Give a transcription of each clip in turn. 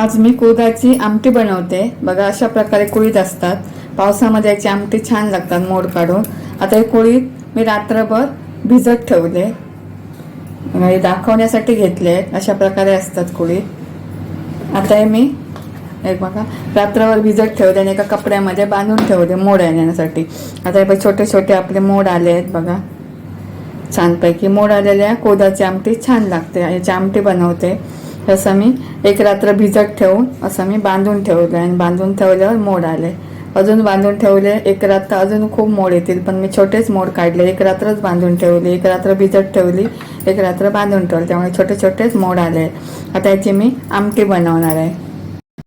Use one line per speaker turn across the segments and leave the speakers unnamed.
आज मी कुळदाची आमटी बनवते. बघा अशा प्रकारे कुळीत असतात. पावसामध्ये याची आमटी छान लागतात मोड काढून. आता हे कुळीत मी रात्रभर भिजत ठेवले. हे दाखवण्यासाठी घेतले. अशा प्रकारे असतात कुळीत. आता हे मी एक बघा रात्रभर भिजत ठेवले आणि एका कपड्यामध्ये बांधून ठेवले मोड येण्यासाठी. आता हे बघ, छोटे छोटे आपले मोड आले आहेत बघा. छानपैकी मोड आलेल्या कोदाची आमटी छान लागते. याची आमटी बनवते. तसं मी एक रात्र भिजत ठेवून असं मी बांधून ठेवलं आणि बांधून ठेवल्यावर मोड आले. अजून बांधून ठेवले एक रात्र अजून खूप मोड येतील पण मी छोटेच मोड काढले. एक रात्रच बांधून ठेवली एक रात्र भिजत ठेवली एक रात्र बांधून ठेवली त्यामुळे छोटे छोटेच मोड आले. आता याची मी आमटी बनवणार आहे.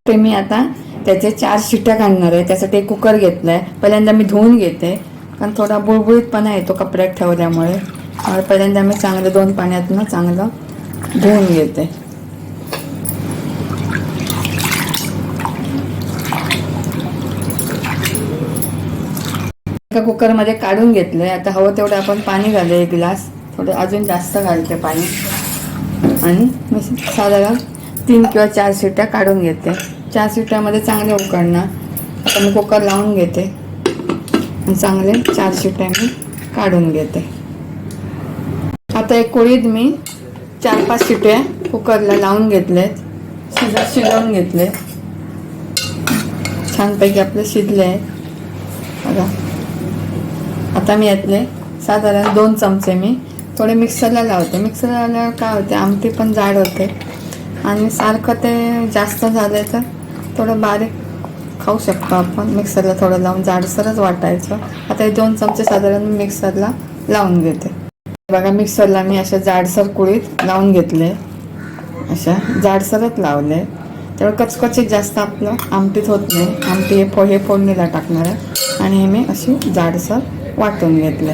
ते मी आता त्याचे चार शिट्ट्या काढणार आहे. त्यासाठी एक कुकर घेतलं आहे पहिल्यांदा मी धुवून घेते. कारण थोडा बुळबुळीतपणा येतो कपड्यात ठेवल्यामुळे. पहिल्यांदा मी चांगलं दोन पाण्यातनं चांगलं धुवून घेते. एका कुकरमध्ये काढून घेतलंय. आता हवं तेवढं आपण पाणी घालू एक ग्लास. थोडं अजून जास्त घालते पाणी. आणि मी साधारण तीन किंवा चार शिट्या काढून घेते. चार शिट्यामध्ये चांगले उकडणार. आता मी कुकर लावून घेते. आणि चांगले चार शिट्या मी काढून घेते. आता एक कोळीत मी चार पाच शिट्या कुकरला लावून घेतलेत. शिज शिजवून घेतले छानपैकी आपले शिजले आहेत बघा. आता मी यातले साधारण दोन चमचे मी थोडे मिक्सरला लावते. मिक्सरला लावल्यावर काय होते आमटी पण जाड होते. आणि सारखं ते जास्त झालं तर थोडं बारीक खाऊ शकतो आपण. मिक्सरला थोडं लावून जाडसरच वाटायचं. आता हे दोन चमचे साधारण मी मिक्सरला लावून घेते. बघा मिक्सरला मी अशा जाडसर कुळीत लावून घेतले. अशा जाडसरच लावले. त्यामुळे कचकचीत जास्त आपलं आमटीत होत नाही. आमटी हे फो हे फोडणीला टाकणार आहे. आणि हे मी अशी जाडसर वाटून घेतलं.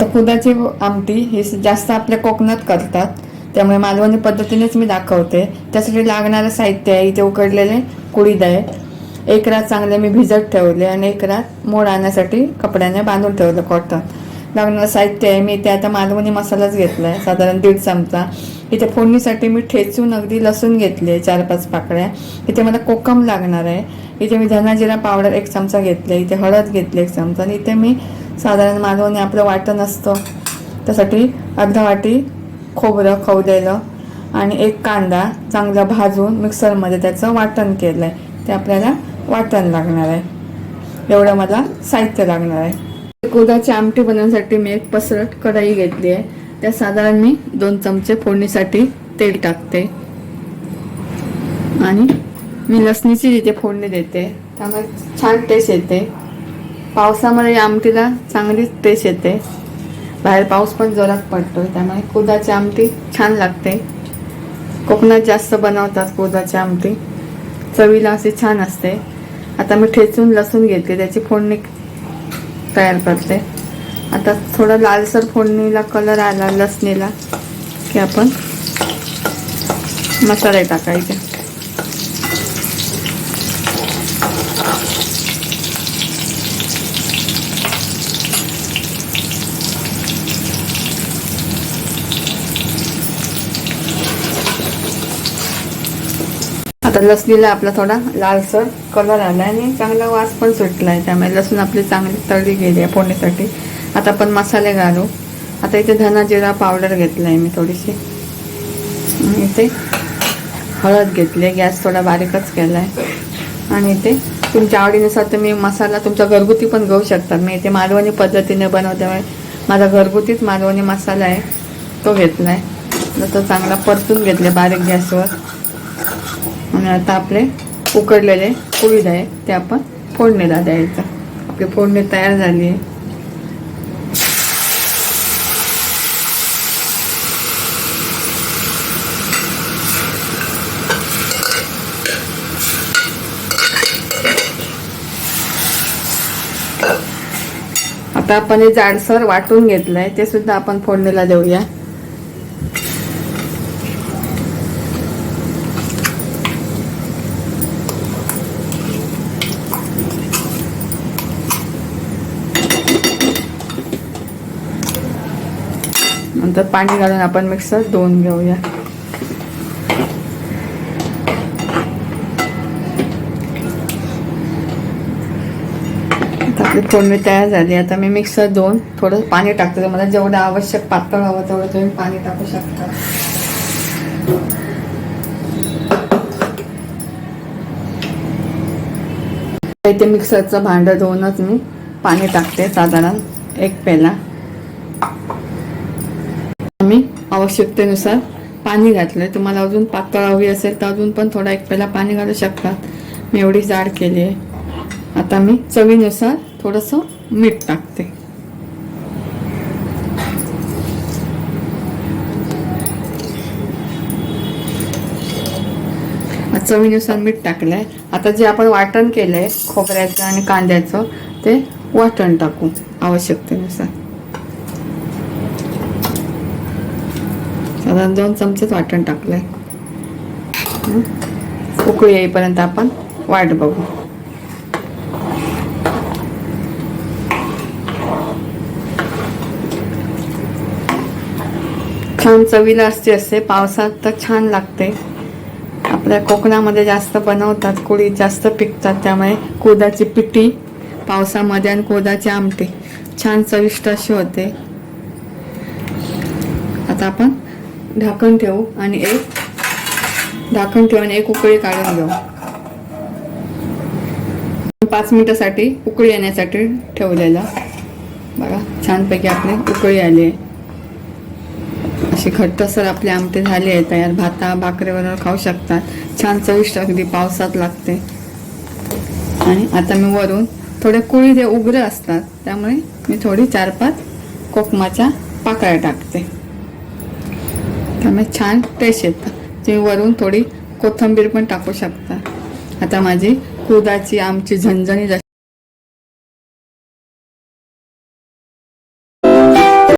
तर कुदाची आमटी ही जास्त आपल्या कोकणात करतात. त्यामुळे मालवणी पद्धतीनेच मी दाखवते. त्यासाठी लागणारं साहित्य आहे इथे उकडलेले कुडीद आहे. एक रात चांगले मी भिजत ठेवले आणि एक रात मोड आणण्यासाठी कपड्याने बांधून ठेवलं कॉटन. लागणारं साहित्य आहे मी ते आता मालवणी मसालाच घेतला आहे साधारण दीड चमचा. इथे फोडणीसाठी मी ठेचून अगदी लसूण घेतले चार पाच पाकळ्या. इथे मला कोकम लागणार आहे. इथे मी धनाजिरा पावडर एक चमचा घेतले इथे हळद घेतली एक चमचा आणि इथे मी साधारण मालवणी आपलं वाटण असतं. त्यासाठी अर्धा वाटी खोबरं खवलेलं आणि एक कांदा चांगला भाजून मिक्सरमध्ये त्याचं वाटण केलं आहे ते आपल्याला वाटण लागणार आहे. एवढं मला साहित्य लागणार आहे. कोदाची आमटी बनवण्यासाठी मी एक पसरट कढाई घेतली आहे. त्या साधारण मी दोन चमचे फोडणीसाठी तेल टाकते. आणि मी लसणीची जिथे फोडणी देते त्यामुळे छान टेस्ट येते. पावसामध्ये या आमटीला चांगली टेस्ट येते. बाहेर पाऊस पण जोरात पडतो त्यामुळे कुदाची आमटी छान लागते. कोकणात जास्त बनवतात कोदाची आमटी. चवीला अशी छान असते. आता मी ठेचून लसूण घेते त्याची फोडणी तयार करते. आता थोडं लालसर फोडणीला कलर आला लसणीला की आपण मसाले टाकायचे आता लसणीला आपला थोडा लालसर कलर आला आणि चांगला वास पण सुटला आहे त्यामुळे लसूण आपली चांगली तळली गेली आहे फोडणीसाठी. आता आपण मसाले घालू. आता इथे धना जिरा पावडर घेतला आहे मी थोडीशी. आणि इथे हळद घेतली गॅस थोडा बारीकच केला आहे आणि इथे तुमच्या आवडीनुसार तुम्ही मसाला तुमचा घरगुती पण घेऊ शकता. मी इथे मालवणी पद्धतीने बनवल्यामुळे माझा घरगुतीच मालवणी मसाला आहे. तो घेतला आहे तो चांगला परतून घेतला बारीक गॅसवर. आणि आता आपले उकडलेले कुळीद आहे ते आपण फोडणीला द्यायचं. आपली फोडणी तयार झाली आहे. आता आपण हे जाडसर वाटून घेतलंय ते सुद्धा आपण फोडणीला देऊया. नंतर पाणी घालून आपण मिक्सर दोन घेऊया. आपली तयार झाली. आता मी मिक्सर दोन थोडं पाणी टाकतो. तुम्हाला जेवढं आवश्यक पातळ हवं तेवढं तुम्ही पाणी टाकू शकता. इथे मिक्सरचं भांडं धुवूनच मी पाणी टाकते साधारण एक पेला. मी आवश्यकतेनुसार पाणी घातलंय. तुम्हाला अजून पातळ हवी असेल तर अजून पण थोडा एक पहिला पाणी घालू शकतात मी एवढी जाड केली आहे. आता मी चवीनुसार थोडंसं मीठ टाकते. चवीनुसार मीठ टाकलंय. आता जे आपण वाटण केलंय खोबऱ्याचं आणि कांद्याचं ते वाटण टाकू आवश्यकतेनुसार. साधारण दोन चमचेच वाटण टाकलंय. आहे उकळी येईपर्यंत आपण वाट बघू. छान चवीला असते असते पावसात तर छान लागते. आपल्या कोकणामध्ये जास्त बनवतात कुळी जास्त पिकतात त्यामुळे कोदाची पिठी पावसामध्ये आणि कोदाचे आमटे छान चविष्ट अशी होते. आता आपण ढाकण ठेवू आणि एक ढाकण ठेवून एक उकळी काढून घेऊ. पाच मिनिटासाठी उकळी येण्यासाठी ठेवलेला. बघा छानपैकी आपली उकळी आली आहे. अशी घट्टसर आपले आमटे झाले आहे तयार भाता भाकरीबरोबर खाऊ शकतात. छान चविष्ट अगदी पावसात लागते. आणि आता मी वरून थोडे कुळी जे उग्र असतात त्यामुळे मी थोडी चार पाच कोकमाच्या पाकळ्या टाकते. त्यामुळे छान टेस्ट येतं तुम्ही वरून थोडी कोथिंबीर पण टाकू शकता. आता माझी कुदाची आमची झणझणी